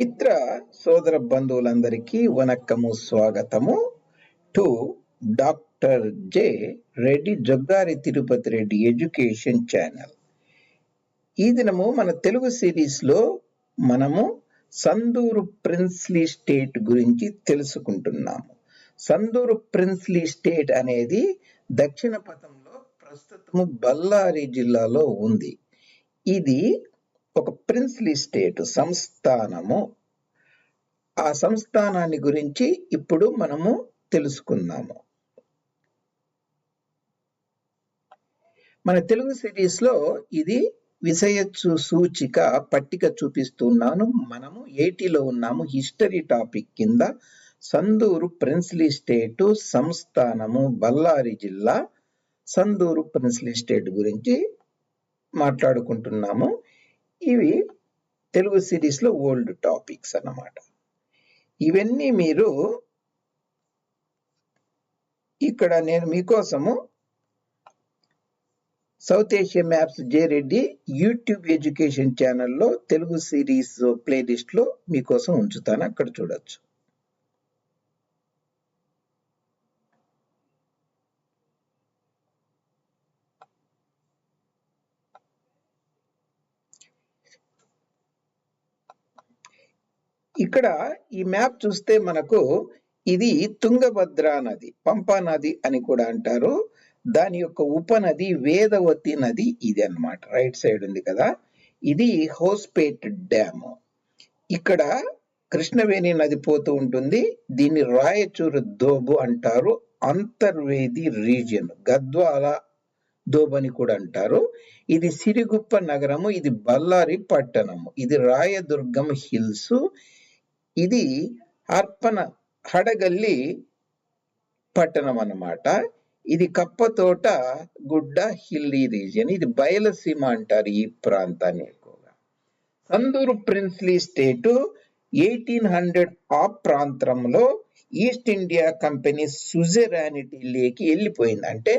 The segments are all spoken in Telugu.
మిత్ర సోదర బంధువులందరికీ వనక్కము స్వాగతము to doctor J Reddy Joggari Tirupati Reddy education channel. ఈ దినము మన తెలుగు సిరీస్లో మనము సందూరు ప్రిన్స్లీ స్టేట్ గురించి తెలుసుకుంటున్నాము. సందూరు ప్రిన్స్లీ స్టేట్ అనేది దక్షిణ పథంలో ప్రస్తుతము బళ్ళారి జిల్లాలో ఉంది. ఇది ఒక ప్రిన్స్లీ స్టేట్ సంస్థానము. ఆ సంస్థానాన్ని గురించి ఇప్పుడు మనము తెలుసుకుందాము. మన తెలుగు సిరీస్లో ఇది విషయ సూచిక పట్టిక చూపిస్తున్నాను. మనము ఎయిటీలో ఉన్నాము? హిస్టరీ టాపిక్ కింద సందూరు ప్రిన్స్లీ స్టేటు సంస్థానము బళ్ళారి జిల్లా సందూరు ప్రిన్స్లీ స్టేట్ గురించి మాట్లాడుకుంటున్నాము. ఇవి తెలుగు సిరీస్లో ఓల్డ్ టాపిక్స్ అన్నమాట. ఇవన్నీ మీరు ఇక్కడ నేను మీకోసము South Asia maps J Reddy YouTube education ఛానల్లో తెలుగు సిరీస్ ప్లేలిస్ట్లో మీకోసం ఉంచుతాను. అక్కడ చూడొచ్చు. ఇక్కడ ఈ మ్యాప్ చూస్తే మనకు ఇది తుంగభద్ర నది పంపా నది అని కూడా అంటారు. దాని యొక్క ఉపనది వేదవతి నది ఇది అన్నమాట. రైట్ సైడ్ ఉంది కదా. ఇది హోస్పేట్ డ్యామ్. ఇక్కడ కృష్ణవేణి నది పోతూ ఉంటుంది. దీన్ని రాయచూరు దోబు అంటారు. అంతర్వేది రీజియన్ గద్వాల దోబు అని కూడా అంటారు. ఇది సిరిగుప్ప నగరము ఇది బళ్ళారి పట్టణము. ఇది రాయదుర్గం హిల్స్. ఇది అర్పణ హడగల్లి పట్టణం అన్నమాట. ఇది కప్పతోట గుడ్డ హిల్లీ రీజియన్. ఇది బయలసీమ అంటారు ఈ ప్రాంతాన్ని ఎక్కువగా. Sandur princely state eighteen hundred ఆ ప్రాంతంలో ఈస్ట్ ఇండియా కంపెనీ సుజెరానిటీ లేకి వెళ్ళిపోయింది. అంటే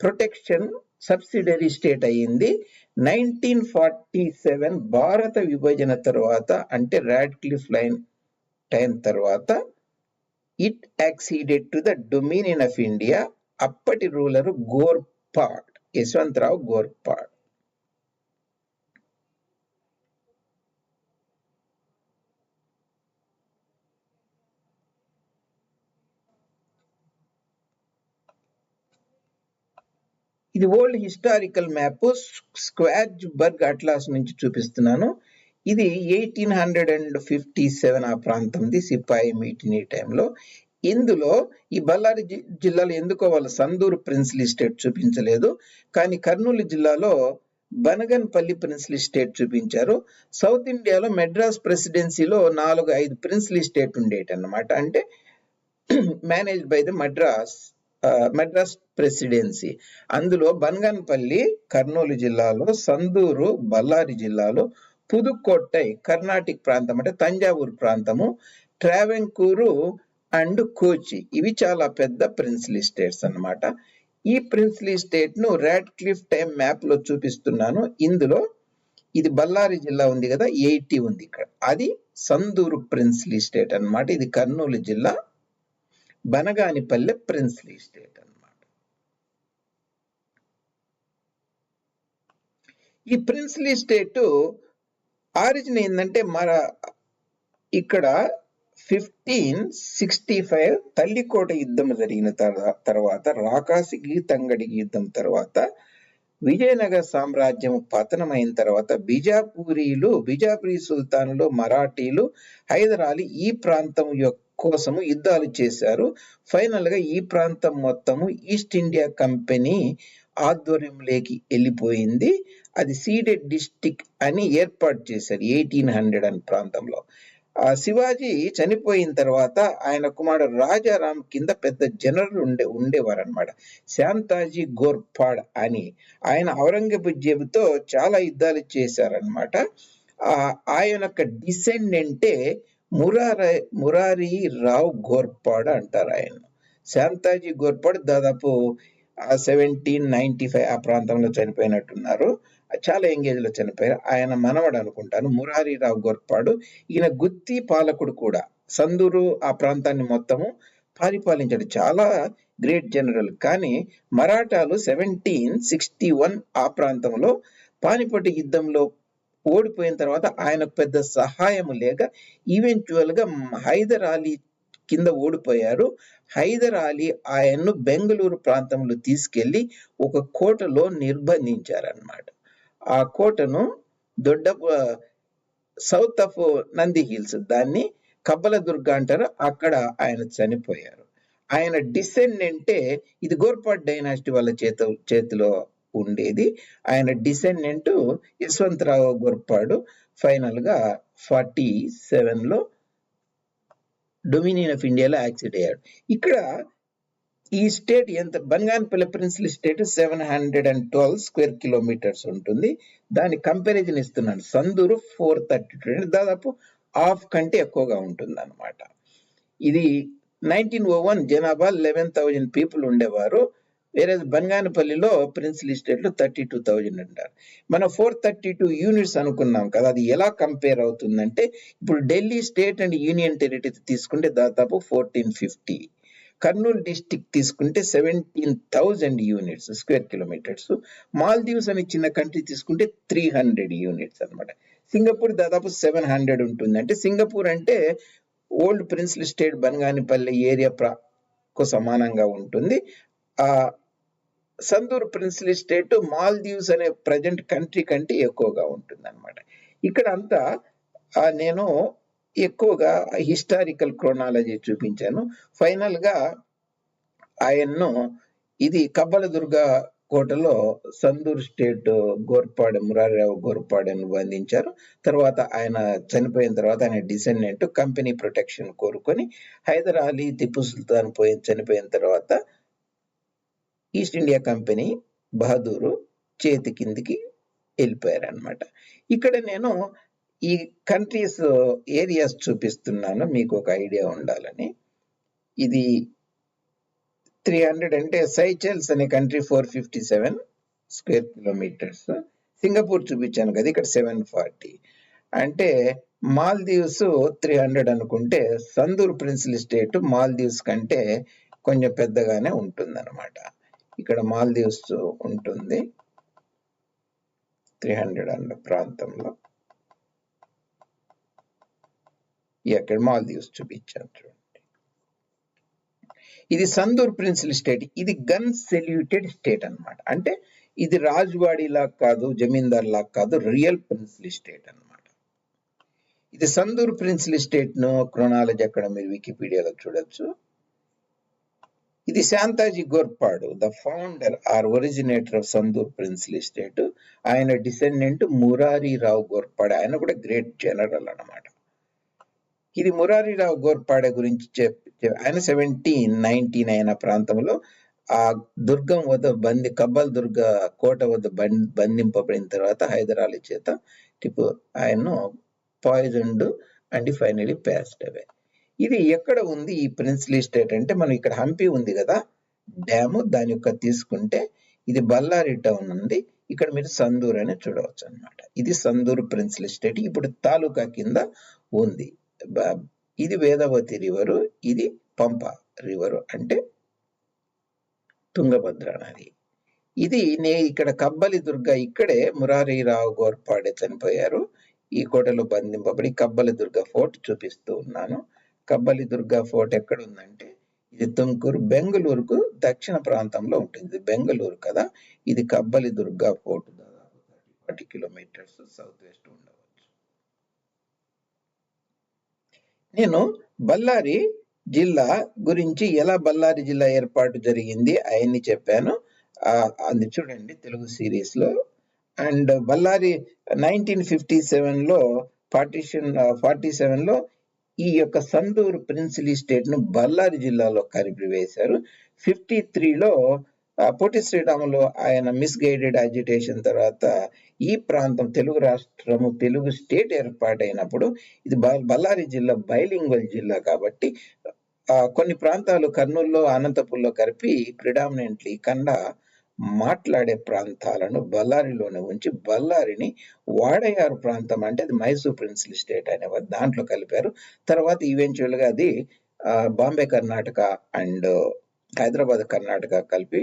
ప్రొటెక్షన్ సబ్సిడరీ స్టేట్ అయ్యింది. నైన్టీన్ ఫార్టీ సెవెన్ భారత విభజన తర్వాత అంటే రాడ్క్లిఫ్ లైన్ టైం తర్వాత it acceded to the dominion of India అప్పటి రూలర్ గోర్పాడ్ యశ్వంతరావు గోర్పాడ్. ఇది old historical map Schwartzberg atlas నుంచి చూపిస్తున్నాను. ఇది eighteen hundred and fifty seven ఆ ప్రాంతంది సిపాయి మీటిని టైంలో. ఇందులో ఈ బళ్ళారి జి- జిల్లాలో ఎందుకో వాళ్ళ సందూరు ప్రిన్స్లీ స్టేట్ చూపించలేదు కానీ కర్నూలు జిల్లాలో బనగన్పల్లి ప్రిన్స్లీ స్టేట్ చూపించారు. సౌత్ ఇండియాలో మెడ్రాస్ ప్రెసిడెన్సీలో నాలుగు ఐదు ప్రిన్స్లీ స్టేట్ ఉండేటి అనమాట అంటే manage by the Madras Madras presidency. అందులో బనగన్పల్లి కర్నూలు జిల్లాలో సందూరు బళ్ళారి జిల్లాలో పుదుక్కోట్టై కర్ణాటిక్ ప్రాంతం అంటే తంజావూరు ప్రాంతము ట్రావెంకూరు అండ్ కోచి. ఇవి చాలా పెద్ద ప్రిన్స్లీ స్టేట్స్ అన్నమాట. ఈ ప్రిన్స్లీ స్టేట్ను రాడ్ క్లిఫ్ టైం మ్యాప్లో చూపిస్తున్నాను. ఇందులో ఇది బళ్ళారి జిల్లా ఉంది కదా ఎయిటీ ఉంది ఇక్కడ. అది సందూరు ప్రిన్స్లీ స్టేట్ అన్నమాట. ఇది కర్నూలు జిల్లా బనగానిపల్లె ప్రిన్స్లీ స్టేట్ అన్నమాట. ఈ ప్రిన్స్లీ స్టేట్ ఆరిజిన్ ఏంటంటే మన ఇక్కడ ఫిఫ్టీన్ సిక్స్టీ ఫైవ్ తల్లికోట యుద్ధం జరిగిన తర్వాత రాకాసికి తంగడికి యుద్ధం తర్వాత విజయనగర సామ్రాజ్యం పతనమైన తర్వాత బిజాపూరీలు బిజాపురి సుల్తాన్లు మరాఠీలు హైదరాలి ఈ ప్రాంతం యొక్క కోసము యుద్ధాలు చేశారు. ఫైనల్గా ఈ ప్రాంతం మొత్తము ఈస్ట్ ఇండియా కంపెనీ ఆధ్వర్యంలోకి వెళ్ళిపోయింది. అది సీడెడ్ డిస్టిక్ అని ఏర్పాటు చేశారు ఎయిటీన్ హండ్రెడ్ అని ప్రాంతంలో. ఆ శివాజీ చనిపోయిన తర్వాత ఆయన కుమారుడు రాజారాం కింద పెద్ద జనరల్ ఉండే ఉండేవారు అనమాట శాంతాజీ గోర్పాడ్ అని ఆయన ఔరంగజేబుతో చాలా యుద్ధాలు చేశారనమాట ఆ ఆయన యొక్క డిసెండెంటే మురారి మురారి రావు గోర్పాడ్ అంటారు ఆయన శాంతాజీ గోర్పాడ్ దాదాపు సెవెంటీన్ నైన్టీ ఫైవ్ ఆ ప్రాంతంలో చనిపోయినట్టున్నారు. చాలా ఎంగేజ్లో చనిపోయారు. ఆయన మనవడు అనుకుంటాను మురారిరావు గోర్పాడు. ఈయన గుత్తి పాలకుడు కూడా. సందూరు ఆ ప్రాంతాన్ని మొత్తము పరిపాలించాడు. చాలా గ్రేట్ జనరల్ కానీ మరాఠాలు సెవెంటీన్ సిక్స్టీ వన్ ఆ ప్రాంతంలో పానిపట్టు యుద్ధంలో ఓడిపోయిన తర్వాత ఆయనకు పెద్ద సహాయం లేక ఈవెంచువల్గా హైదర్ అలీ కింద ఓడిపోయారు. హైదర్ అలీ ఆయన్ను బెంగళూరు ప్రాంతంలో తీసుకెళ్ళి ఒక కోటలో నిర్బంధించారన్నమాట. ఆ కోటను Dodda south of Nandi hills దాన్ని కబ్బలదుర్గ అంటారు. అక్కడ ఆయన చనిపోయారు. ఆయన డిసెండెంటే ఇది గోర్పాట్ డైనాసిటీ వాళ్ళ చేత చేతిలో ఉండేది. ఆయన డిసెండెంట్ యశ్వంతరావు గోర్పాడు ఫైనల్గా ఫార్టీ సెవెన్లో డొమినియన్ ఆఫ్ ఇండియాలో యాక్సిడ్ అయ్యాడు. ఇక్కడ ఈ స్టేట్ ఎంత Banganapalle పిలప్రిన్సిల్ state seven hundred and twelve square kilometres ఉంటుంది. దాని కంపారిజన్ ఇస్తున్నాను. సందూరు ఫోర్ థర్టీ టూ దాదాపు హాఫ్ కంటే ఎక్కువగా ఉంటుంది అనమాట ఇది నైన్టీన్ ఓ వన్ జనాభా లెవెన్ థౌజండ్ పీపుల్ ఉండేవారు. వేరే బంగానపల్లిలో ప్రిన్సిల్ స్టేట్లో థర్టీ టూ థౌజండ్ అంటారు. మనం ఫోర్ థర్టీ టూ యూనిట్స్ అనుకున్నాం కదా అది ఎలా కంపేర్ అవుతుందంటే ఇప్పుడు Delhi state and union territory తీసుకుంటే దాదాపు ఫోర్టీన్ ఫిఫ్టీ. కర్నూలు డిస్టిక్ తీసుకుంటే seventeen thousand units square kilometres. Maldives అనే చిన్న కంట్రీ తీసుకుంటే త్రీ హండ్రెడ్ యూనిట్స్ అన్నమాట. సింగపూర్ దాదాపు సెవెన్ హండ్రెడ్ ఉంటుంది. అంటే సింగపూర్ అంటే old princely state Banganapalle area ప్రాకు సమానంగా ఉంటుంది. ఆ సందూర్ ప్రిన్స్లీ స్టేట్ మాల్దీవ్స్ అనే ప్రజెంట్ కంట్రీ కంటే ఎక్కువగా ఉంటుంది అనమాట ఇక్కడ అంతా నేను ఎక్కువగా హిస్టారికల్ క్రోనాలజీ చూపించాను. ఫైనల్గా ఆయన్ను ఇది కబ్బలదుర్గ కోటలో సందూర్ స్టేట్ గోర్పాడెం మురారిరావు గోర్పాడెను బంధించారు. తర్వాత ఆయన చనిపోయిన తర్వాత ఆయన డిసెండెంట్ కంపెనీ ప్రొటెక్షన్ కోరుకొని హైదర్ అలీ టిప్పు సుల్తాన్ పోయి చనిపోయిన తర్వాత ఈస్ట్ ఇండియా కంపెనీ బహదూరు చేతి కిందికి వెళ్ళిపోయారనమాట ఇక్కడ నేను ఈ కంట్రీస్ ఏరియాస్ uh, చూపిస్తున్నాను మీకు ఒక ఐడియా ఉండాలని. ఇది త్రీ హండ్రెడ్ అంటే సైచెల్స్ అనే country four fifty seven square kilometres Singapore చూపించాను కదా ఇక్కడ సెవెన్ ఫార్టీ అంటే మాల్దీవ్స్ త్రీ హండ్రెడ్ అనుకుంటే సందూర్ ప్రిన్సిల్ స్టేట్ మాల్దీవ్స్ కంటే కొంచెం పెద్దగానే ఉంటుంది ఇక్కడ మాల్దీవ్స్ ఉంటుంది. త్రీ హండ్రెడ్ అండ్ ప్రాంతంలో. ఇక్కడ మాల్దీవ్స్ చూపించాను చూడండి. ఇది సందూర్ ప్రిన్సిల్ స్టేట్. ఇది గన్ సెల్యూటెడ్ స్టేట్ అన్నమాట. అంటే ఇది రాజువాడి లాగా కాదు జమీందార్ లాగా కాదు రియల్ ప్రిన్సిల్ స్టేట్ అన్నమాట. ఇది సందూర్ ప్రిన్సిల్ స్టేట్ను క్రొనాలజీ అక్కడ మీరు వికీపీడియాలో చూడొచ్చు. ఇది Shantaji Ghorpade the founder or originator of Sandur princely estate ఆయన డిసెండెంట్ మురారి రావు గోర్పాడు. ఆయన కూడా గ్రేట్ జనరల్ అన్నమాట. ఇది మురారీరావు గోర్పాడే గురించి చెప్ ఆయన సెవెంటీన్ నైన్టీన్ అయిన ప్రాంతంలో ఆ దుర్గం వద్ద బంది కబ్బల్ దుర్గ కోట వద్ద బం- బంధింపబడిన తర్వాత హైదరాలీ చేత టిపు ఆయన్ను poisoned and finally passed away ఇది ఎక్కడ ఉంది? ఈ ప్రిన్స్లీ స్టేట్ అంటే మనం ఇక్కడ హంపి ఉంది కదా? డ్యాము దాని యొక్క తీసుకుంటే ఇది బల్లారి టౌన్ ఉంది. ఇక్కడ మీరు సందూర్ అని చూడవచ్చు అన్నమాట. ఇది సందూర్ ప్రిన్స్లీ స్టేట్ ఇప్పుడు తాలూకా కింద ఉంది. ఇది వేదవతి రివరు ఇది పంప రివరు అంటే తుంగభద్ర నది. ఇది నే ఇక్కడ కబ్బలి దుర్గ ఇక్కడే మురారీరావు గోర్పాడే చనిపోయారు. ఈ కోటలో బంధింపబడి కబ్బలి దుర్గ ఫోర్ట్ చూపిస్తూ ఉన్నాను. కబ్బలి దుర్గా ఫోర్ట్ ఎక్కడ ఉందంటే ఇది తుమ్కూరు బెంగళూరుకు దక్షిణ ప్రాంతంలో ఉంటుంది. బెంగళూరు కదా? ఇది కబ్బలి దుర్గా ఫోర్ట్ దాదాపు ఫార్టీ కిలోమీటర్స్ సౌత్ వెస్ట్ ఉండవచ్చు. నేను బళ్ళారి జిల్లా గురించి ఎలా బళ్ళారి జిల్లా ఏర్పాటు జరిగింది అవన్నీ చెప్పాను. అది చూడండి తెలుగు సిరీస్లో. అండ్ బళ్ళారి నైన్టీన్ ఫిఫ్టీ సెవెన్లో పార్టీషన్ ఫార్టీ సెవెన్లో ఈ యొక్క సందూరు ప్రిన్సిలీ స్టేట్ను బళ్ళారి జిల్లాలో కలిపి వేశారు ఫిఫ్టీ త్రీలో పొట్టి శ్రీరాములు ఆయన మిస్గైడెడ్ అజిటేషన్ తర్వాత ఈ ప్రాంతం తెలుగు రాష్ట్రము తెలుగు స్టేట్ ఏర్పాటైనప్పుడు ఇది బ- బళ్ళారి జిల్లా బైలింగ్వల్ జిల్లా కాబట్టి ఆ, కొన్ని ప్రాంతాలు కర్నూలులో అనంతపూర్లో కలిపి ప్రిడామినెంట్లీ కన్నడ మాట్లాడే ప్రాంతాలను బళ్ళారిలోనే ఉంచి బళ్ళారిని వాడయారు ప్రాంతం అంటే అది మైసూర్ ప్రిన్సిల్ స్టేట్ అనే దాంట్లో కలిపారు. తర్వాత ఈవెన్చువల్గా అది బాంబే కర్ణాటక అండ్ హైదరాబాద్ కర్ణాటక కలిపి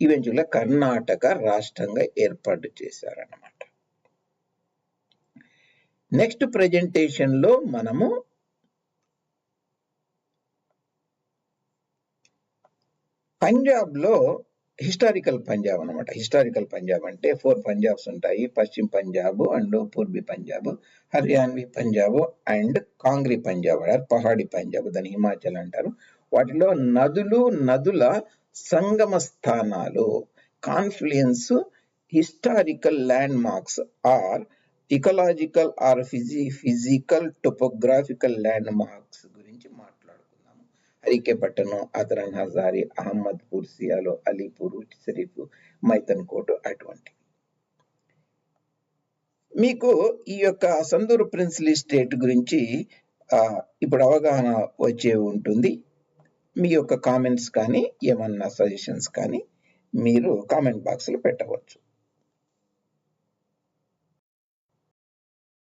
ఈవెన్చువల్గా కర్ణాటక రాష్ట్రంగా ఏర్పాటు చేశారన్నమాట. నెక్స్ట్ ప్రజెంటేషన్లో మనము పంజాబ్లో హిస్టారికల్ పంజాబ్ అన్నమాట. హిస్టారికల్ పంజాబ్ అంటే ఫోర్ పంజాబ్స్ ఉంటాయి. పశ్చిమ పంజాబ్ అండ్ పూర్వీ పంజాబ్ హర్యాన్వి పంజాబ్ అండ్ కాంగ్రీ పంజాబ్ అంటారు. పహాడి పంజాబ్ దాని హిమాచల్ అంటారు. వాటిలో నదులు నదుల సంగమ స్థానాలు confluence historical landmarks or ecological or Fiji physical topographical landmarks గురించి మాట్లాడుకుందాము అతరన్ హజారి అహ్మద్పూర్ సియాలో అలీపూర్ షరీఫ్ మైతన్ కోట్ అటువంటి మీకు ఈ యొక్క సందూరు ప్రిన్స్లీ స్టేట్ గురించి ఇప్పుడు అవగాహన వచ్చే ఉంటుంది. మీ యొక్క కామెంట్స్ కానీ ఏమన్నా సజెషన్స్ కానీ మీరు కామెంట్ బాక్స్లో పెట్టవచ్చు.